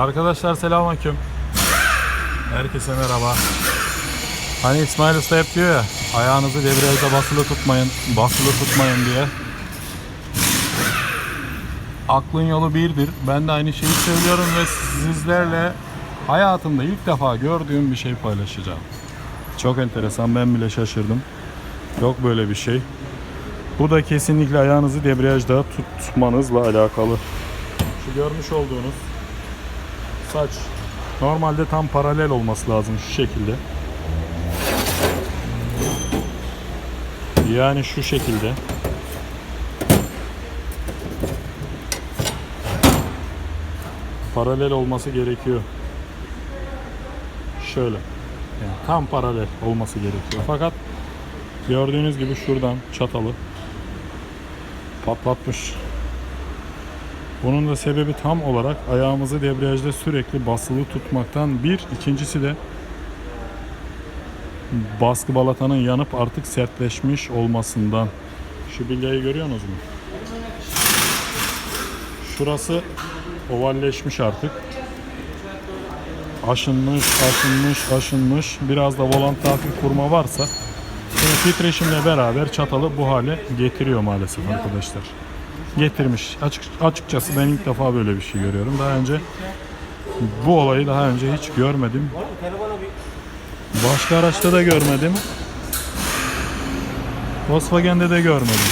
Arkadaşlar selamünaleyküm. Herkese merhaba. Hani İsmail Usta hep diyor ya ayağınızı debriyajda basılı tutmayın, basılı tutmayın diye. Aklın yolu birdir. Ben de aynı şeyi söylüyorum ve sizlerle hayatımda ilk defa gördüğüm bir şey paylaşacağım. Çok enteresan ben bile şaşırdım. Yok böyle bir şey. Bu da kesinlikle ayağınızı debriyajda tutmanızla alakalı. Şu görmüş olduğunuz saç normalde tam paralel olması lazım şu şekilde. Yani şu şekilde. Paralel olması gerekiyor. Şöyle. Yani tam paralel olması gerekiyor. Fakat gördüğünüz gibi şuradan çatalı patlatmış. Bunun da sebebi tam olarak ayağımızı debriyajda sürekli basılı tutmaktan bir. ikincisi de baskı balatanın yanıp artık sertleşmiş olmasından. Şu bilyayı görüyorsunuz mu? Şurası ovalleşmiş artık. Aşınmış, aşınmış, aşınmış. Biraz da volantta hafif kurma varsa titreşimle beraber çatalı bu hale getiriyor maalesef arkadaşlar. Getirmiş. Açık, açıkçası ben ilk defa böyle bir şey görüyorum. Daha önce bu olayı daha önce hiç görmedim. Başka araçta da görmedim. Volkswagen'de de görmedim.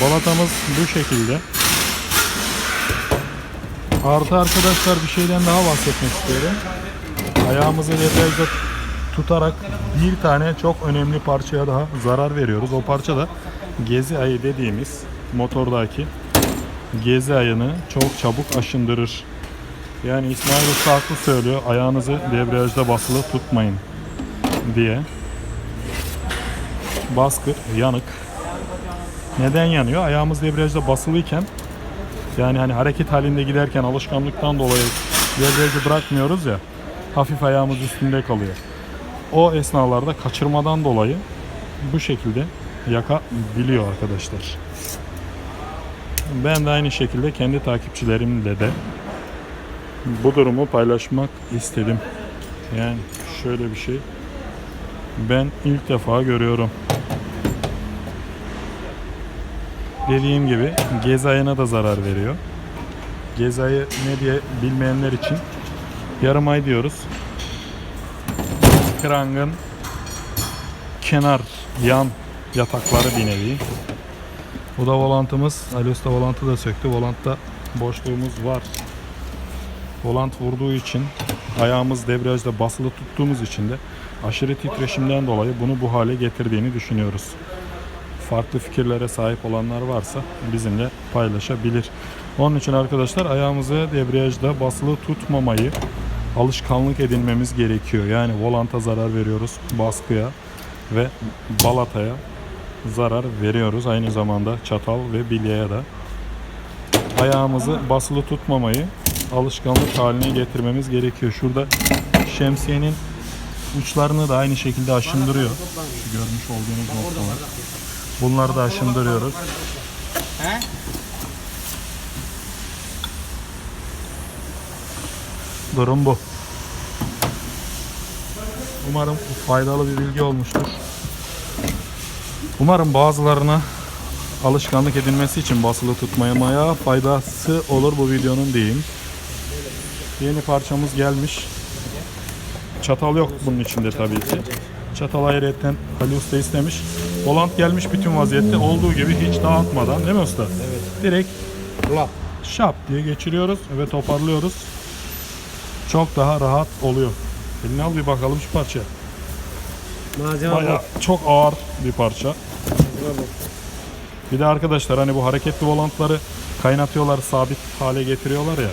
Balatamız bu şekilde. Artı arkadaşlar bir şeyden daha bahsetmek istiyorum. Ayağımızı debriyajda tutarak bir tane çok önemli parçaya daha zarar veriyoruz. O parça da gezi ayı dediğimiz motordaki gezi ayını çok çabuk aşındırır. Yani İsmail Usta haklı söylüyor. Ayağınızı debriyajda basılı tutmayın diye. Baskı yanık. Neden yanıyor? Ayağımız debriyajda basılıyken yani hani hareket halinde giderken alışkanlıktan dolayı debriyajı bırakmıyoruz ya hafif ayağımız üstünde kalıyor. O esnalarda kaçırmadan dolayı bu şekilde yakabiliyor arkadaşlar. Ben de aynı şekilde kendi takipçilerimle de bu durumu paylaşmak istedim. Yani şöyle bir şey ben ilk defa görüyorum. Dediğim gibi gez ayına da zarar veriyor. Gez ayı ne diye bilmeyenler için yarım ay diyoruz. Krangın kenar yan yatakları bir nevi. Bu da volantımız. Ali Usta volantı da söktü. Volantta boşluğumuz var. Volant vurduğu için ayağımız debriyajda basılı tuttuğumuz için de aşırı titreşimden dolayı bunu bu hale getirdiğini düşünüyoruz. Farklı fikirlere sahip olanlar varsa bizimle paylaşabilir. Onun için arkadaşlar ayağımızı debriyajda basılı tutmamayı alışkanlık edinmemiz gerekiyor. Yani volanta zarar veriyoruz, baskıya ve balataya zarar veriyoruz. Aynı zamanda çatal ve bilyaya da. Ayağımızı basılı tutmamayı alışkanlık haline getirmemiz gerekiyor. Şurada şemsiyenin uçlarını da aynı şekilde aşındırıyor. Şu görmüş olduğunuz noktalar. Bunları da aşındırıyoruz. Durum bu. Umarım faydalı bir bilgi olmuştur. Umarım bazılarına alışkanlık edilmesi için basılı tutmaya faydası olur bu videonun diyeyim. Yeni parçamız gelmiş. Çatal yok bunun içinde tabii ki. Çatal ayrıyetten Ali Usta istemiş. Volant gelmiş bütün vaziyette olduğu gibi hiç dağıtmadan değil mi usta? Evet. Direkt Lap. şap diye geçiriyoruz ve toparlıyoruz. Çok daha rahat oluyor. Eline al bir bakalım şu parça. Malzeme Bayağı çok ağır bir parça. Bir de arkadaşlar hani bu hareketli volantları kaynatıyorlar, sabit hale getiriyorlar ya.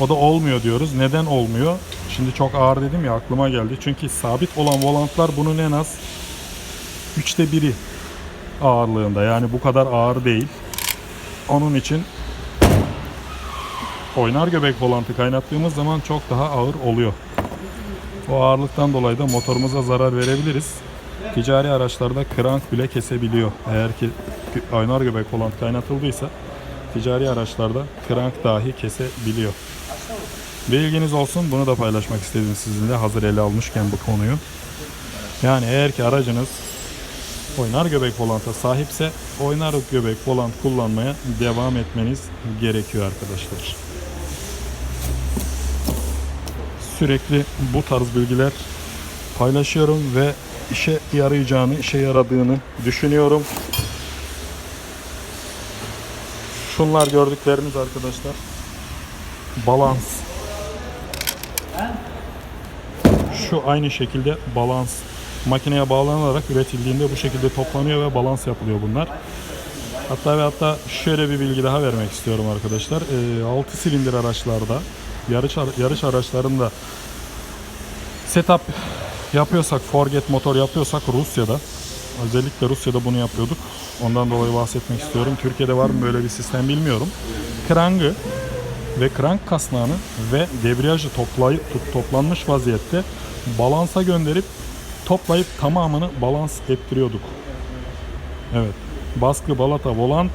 O da olmuyor diyoruz. Neden olmuyor? Şimdi çok ağır dedim ya aklıma geldi. Çünkü sabit olan volantlar bunun en az üçte biri ağırlığında. Yani bu kadar ağır değil. Onun için oynar göbek volantı kaynattığımız zaman çok daha ağır oluyor. O ağırlıktan dolayı da motorumuza zarar verebiliriz. Ticari araçlarda krank bile kesebiliyor. Eğer ki oynar göbek volant kaynatıldıysa ticari araçlarda krank dahi kesebiliyor. Bilginiz olsun bunu da paylaşmak istedim sizinle hazır ele almışken bu konuyu. Yani eğer ki aracınız oynar göbek volanta sahipse oynar göbek volant kullanmaya devam etmeniz gerekiyor arkadaşlar. Sürekli bu tarz bilgiler paylaşıyorum ve işe yarayacağını, işe yaradığını düşünüyorum. Şunlar gördükleriniz arkadaşlar. Balans. Şu aynı şekilde balans makineye bağlanarak üretildiğinde bu şekilde toplanıyor ve balans yapılıyor bunlar. Hatta ve hatta şöyle bir bilgi daha vermek istiyorum arkadaşlar. 6 silindir araçlarda, yarış yarış araçlarında setup yapıyorsak, forget motor yapıyorsak Rusya'da, özellikle Rusya'da bunu yapıyorduk. Ondan dolayı bahsetmek istiyorum. Türkiye'de var mı böyle bir sistem bilmiyorum. Krangı ve krank kasnağını ve debriyajı toplayıp toplanmış vaziyette balansa gönderip toplayıp tamamını balans ettiriyorduk. Evet. Baskı, balata, volant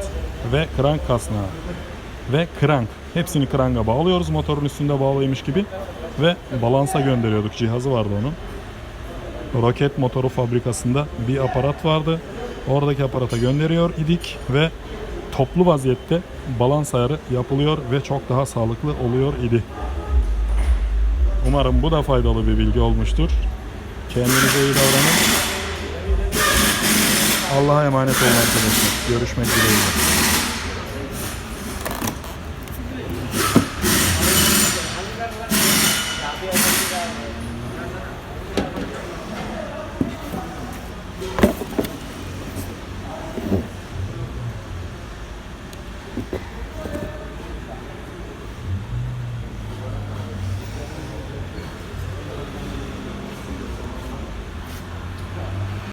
ve krank kasnağı ve krank. Hepsini kranga bağlıyoruz motorun üstünde bağlıymış gibi ve balansa gönderiyorduk. Cihazı vardı onun. Roket motoru fabrikasında bir aparat vardı. Oradaki aparata gönderiyor idik ve toplu vaziyette balans ayarı yapılıyor ve çok daha sağlıklı oluyor idi. Umarım bu da faydalı bir bilgi olmuştur. Kendinize iyi davranın. Allah'a emanet olun arkadaşlar. Görüşmek dileğiyle.